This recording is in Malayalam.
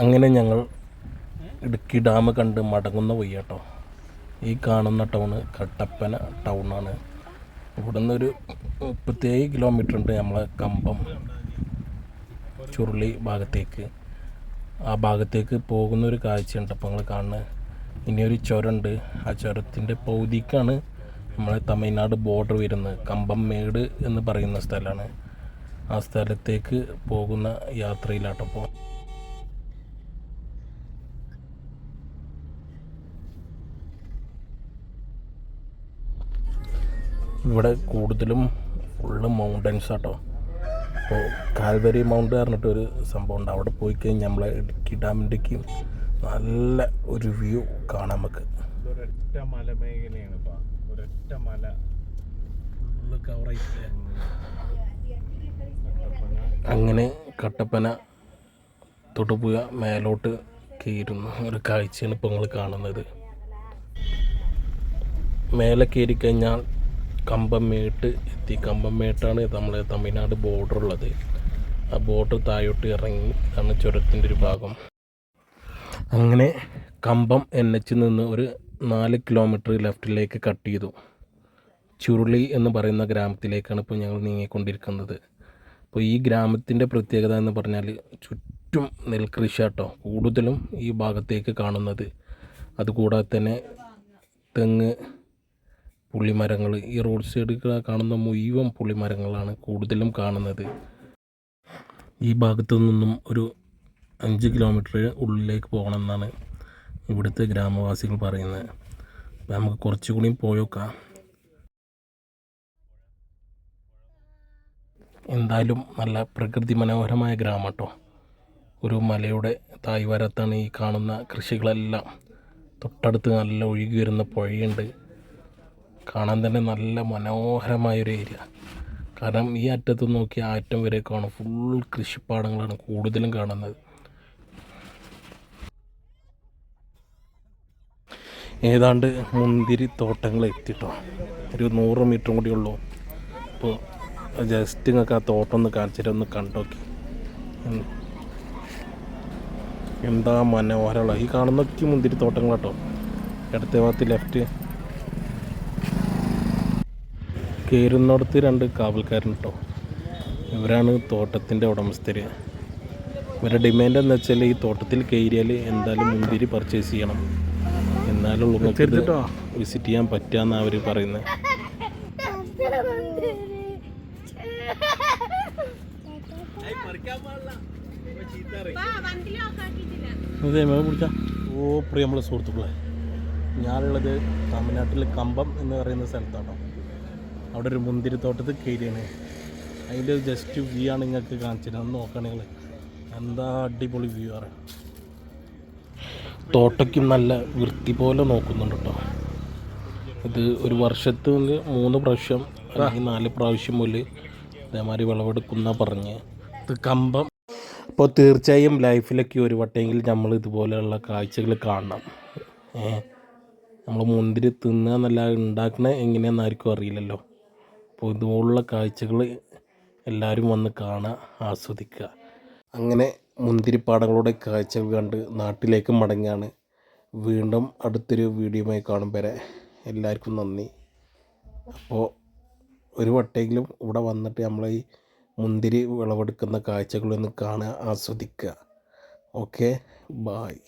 അങ്ങനെ ഞങ്ങൾ ഇടുക്കി ഡാം കണ്ട് മടങ്ങുന്ന വഴി കേട്ടോ ഈ കാണുന്ന ടൗണ് കട്ടപ്പന ടൗണാണ് ഇവിടെ നിന്നൊരു മുപ്പത്തേഴ് കിലോമീറ്റർ ഉണ്ട് നമ്മളെ കമ്പം ചുരുളി ഭാഗത്തേക്ക്. ആ ഭാഗത്തേക്ക് പോകുന്ന ഒരു കാഴ്ചയുണ്ട് അപ്പോൾ നിങ്ങൾ കാണുന്നത് ഇനിയൊരു ചുരമുണ്ട് ആ ചുരത്തിന്റെ പൗതിക്കാണ് നമ്മളെ തമിഴ്നാട് ബോർഡർ വരുന്നത്. കമ്പം മേട് എന്ന് പറയുന്ന സ്ഥലമാണ്. ആ സ്ഥലത്തേക്ക് പോകുന്ന യാത്രയിലാട്ടോ ഇവിടെ കൂടുതലും ഫുള്ള് മൗണ്ടൻസ് ആട്ടോ. അപ്പോൾ കാൽവരി മൗണ്ട് പറഞ്ഞിട്ടൊരു സംഭവം ഉണ്ട്. അവിടെ പോയി കഴിഞ്ഞാൽ നമ്മളെ ഇടുക്കി ഡാമിന്റെക്ക് നല്ല ഒരു വ്യൂ കാണാം നമുക്ക്. ഒരൊറ്റ മലമേഖലയാണ് ഇപ്പൊ. ഒരൊറ്റ മല ഫുള്ള് കവർ അങ്ങനെ കട്ടപ്പന തൊടുപുഴ മേലോട്ട് കയറുന്ന. ഒരു കാഴ്ചയാണ് ഇപ്പോൾ നിങ്ങൾ കാണുന്നത്. മേലെ കയറി കഴിഞ്ഞാൽ കമ്പംമേട്ട് എത്തി. കമ്പംമേട്ടാണ് നമ്മുടെ തമിഴ്നാട് ബോർഡർ ഉള്ളത് ആ ബോർഡർ താഴോട്ട് ഇറങ്ങി ആണ് ചുരത്തിന്റെ ഒരു ഭാഗം. അങ്ങനെ കമ്പം എൻ എച്ച് നിന്ന് ഒരു നാല് കിലോമീറ്റർ ലെഫ്റ്റിലേക്ക് കട്ട് ചെയ്തു. ചുരുളി എന്ന് പറയുന്ന ഗ്രാമത്തിലേക്കാണ് ഇപ്പോൾ ഞങ്ങൾ നീങ്ങിക്കൊണ്ടിരിക്കുന്നത്. അപ്പോൾ ഈ ഗ്രാമത്തിന്റെ പ്രത്യേകത എന്ന് പറഞ്ഞാൽ ചുറ്റും നെൽകൃഷി കേട്ടോ കൂടുതലും ഈ ഭാഗത്തേക്ക് കാണുന്നത്. അതുകൂടാതെ തന്നെ തെങ്ങ് പുള്ളിമരങ്ങൾ ഈ റോഡ് സൈഡിൽ കാണുന്ന മുഴുവൻ പുളിമരങ്ങളാണ് കൂടുതലും കാണുന്നത്. ഈ ഭാഗത്തു നിന്നും ഒരു അഞ്ച് കിലോമീറ്റർ ഉള്ളിലേക്ക് പോകണമെന്നാണ് ഇവിടുത്തെ ഗ്രാമവാസികൾ പറയുന്നത്. അപ്പം നമുക്ക് കുറച്ചുകൂടി പോയോക്കാം. എന്തായാലും നല്ല പ്രകൃതി മനോഹരമായ ഗ്രാമം കേട്ടോ ഒരു മലയുടെ തായ്വാരത്താണ് ഈ കാണുന്ന കൃഷികളെല്ലാം. തൊട്ടടുത്ത് നല്ല ഒഴുകി വരുന്ന പുഴയുണ്ട്. കാണാൻ തന്നെ നല്ല മനോഹരമായൊരു ഏരിയ. കാരണം ഈ അറ്റത്ത് നോക്കി ആ അറ്റം വരെ കാണും ഫുൾ കൃഷിപ്പാടങ്ങളാണ് കൂടുതലും കാണുന്നത്. ഏതാണ്ട് മുന്തിരി തോട്ടങ്ങൾ എത്തിട്ടോ. ഒരു നൂറ് മീറ്ററും കൂടി ഉള്ളൂ. അപ്പോൾ ജസ്റ്റ് നിങ്ങൾക്ക് ആ തോട്ടം ഒന്ന് കാണിച്ചിട്ട് ഒന്ന് കണ്ടോക്കി. എന്താ മനോഹരമുള്ള ഈ കാണുന്നൊക്കെ മുന്തിരി തോട്ടങ്ങളാട്ടോ. ഇടത്തെ ഭാഗത്ത് ലെഫ്റ്റ് കയറുന്നിടത്ത് രണ്ട് കാവൽക്കാരൻ കേട്ടോ ഇവരാണ് തോട്ടത്തിന്റെ ഉടമസ്ഥർ ഇവരുടെ ഡിമാൻഡ് എന്ന് വെച്ചാൽ ഈ തോട്ടത്തിൽ കയറിയാൽ എന്തായാലും മുന്തിരി പർച്ചേസ് ചെയ്യണം. എന്നാലും നിങ്ങൾക്ക് വിസിറ്റ് ചെയ്യാൻ പറ്റുകയെന്നാണ് അവർ പറയുന്നത് അതെ മേലെ പിടിച്ചാ ഓ പ്രിയ നമ്മളെ സുഹൃത്തുക്കളെ. ഞാനുള്ളത് തമിഴ്നാട്ടിലെ കമ്പം എന്ന് പറയുന്ന സ്ഥലത്താണോ അവിടെ ഒരു മുന്തിരിത്തോട്ടത്തിൽ കയറിയാണ്. അതിന്റെ ജസ്റ്റ് വ്യൂ ആണ് നിങ്ങൾക്ക് കാണിച്ചത്. ഒന്ന് നോക്കുകയാണെങ്കിൽ എന്താ അടിപൊളി വ്യൂ ആണ്. തോട്ടയ്ക്കും നല്ല വൃത്തി പോലെ നോക്കുന്നുണ്ട് കേട്ടോ. ഇത് ഒരു വർഷത്തിൽ മൂന്ന് പ്രാവശ്യം അല്ലെങ്കിൽ നാല് പ്രാവശ്യം മുതൽ ഇതേമാതിരി വിളവെടുക്കുന്ന പറഞ്ഞ്. ഇത് കമ്പം. അപ്പോൾ തീർച്ചയായും ലൈഫിലൊക്കെ ഒരു വട്ടമെങ്കിൽ നമ്മൾ ഇതുപോലെയുള്ള കാഴ്ചകൾ കാണണം. നമ്മൾ മുന്തിരി തിന്നുക എന്നല്ല ഉണ്ടാക്കണ എങ്ങനെയെന്നായിരിക്കും അറിയില്ലല്ലോ. ഇതുപോലുള്ള കാഴ്ചകൾ എല്ലാവരും വന്ന് കാണുക ആസ്വദിക്കുക അങ്ങനെ മുന്തിരിപ്പാടങ്ങളുടെ കാഴ്ചകൾ കണ്ട് നാട്ടിലേക്ക് മടങ്ങുകയാണ് വീണ്ടും അടുത്തൊരു വീഡിയോയുമായി കാണും വരെ എല്ലാവർക്കും നന്ദി. അപ്പോൾ ഒരു വട്ടെങ്കിലും ഇവിടെ വന്നിട്ട് നമ്മൾ ഈ മുന്തിരി വിളവെടുക്കുന്ന കാഴ്ചകളൊന്ന് കാണുക ആസ്വദിക്കുക. Okay bye